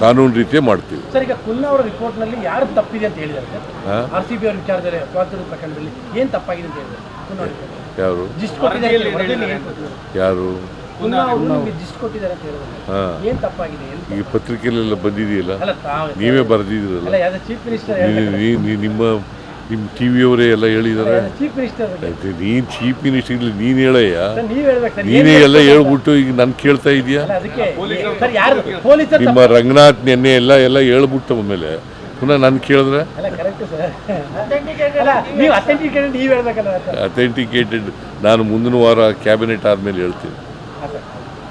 ಕಾನೂನು ರೀತಿಯೇ ಮಾಡ್ತೀವಿ. ಸರ್ ಈಗ ಕುನ್ನ ಅವರ ರಿಪೋರ್ಟ್ನಲ್ಲಿ ಯಾರು ತಪ್ಪಿದೆ ಅಂತ ಹೇಳಿದ್ದಾರೆ ಸರ್? ಆರ್ ಸಿ ಬಿ ಅವರ ವಿಚಾರದಲ್ಲಿ ಸ್ವಾತಂತ್ರ್ಯ ಪ್ರಕರಣದಲ್ಲಿ ಏನು ತಪ್ಪಾಗಿದೆ ಅಂತ ಹೇಳಿದ್ದಾರೆ ಯಾರು? ಜಿಸ್ಟ್ ಕೊಟ್ಟಿದ್ದಾರೆ ವರದಿಯಲ್ಲಿ ಏನ್ ಕೊಟ್ಟಿದ್ದಾರೆ? ಯಾರು? ಕುನ್ನ ಅವರು ನಿಮಗೆ ಜಿಸ್ಟ್ ಕೊಟ್ಟಿದ್ದಾರೆ ಅಂತ ಹೇಳಿದ್ದಾರೆ. ಹಾಂ. ಏನ್ ತಪ್ಪಾಗಿದೆ? ಈ ಪತ್ರಿಕೆಯಲ್ಲೆಲ್ಲ ಬಂದಿದೆಯಲ್ಲ? ಅಲ್ಲ ತಾವು ನೀವೇ ಬರೆದಿದ್ದೀರಲ್ಲ? ಅಲ್ಲ ಯಾವ್ದು ಚೀಫ್ ಮಿನಿಸ್ಟರ್ ನಿಮ್ಮ ನಿಮ್ಮ ಟಿ ವಿಯವರೇ ಎಲ್ಲ ಹೇಳಿದ್ದಾರೆ ನೀನು ಚೀಫ್ ಮಿನಿಸ್ಟರ್ ಇಲ್ಲಿ ನೀನು ಹೇಳಯ್ಯ. ನೀನೇ ಎಲ್ಲ ಹೇಳ್ಬಿಟ್ಟು ಈಗ ನಾನು ಕೇಳ್ತಾ ಇದೆಯಾ? ನಿಮ್ಮ ರಂಗನಾಥ್ ನೆನ್ನೆ ಎಲ್ಲ ಎಲ್ಲ ಹೇಳ್ಬಿಟ್ಟು ಆಮೇಲೆ ಪುನಃ ನಾನು ಕೇಳಿದ್ರೆ? ಅಥೆಂಟಿಕೇಟೆಡ್ ನಾನು ಮುಂದಿನ ವಾರ ಕ್ಯಾಬಿನೆಟ್ ಆದ್ಮೇಲೆ ಹೇಳ್ತೀನಿ.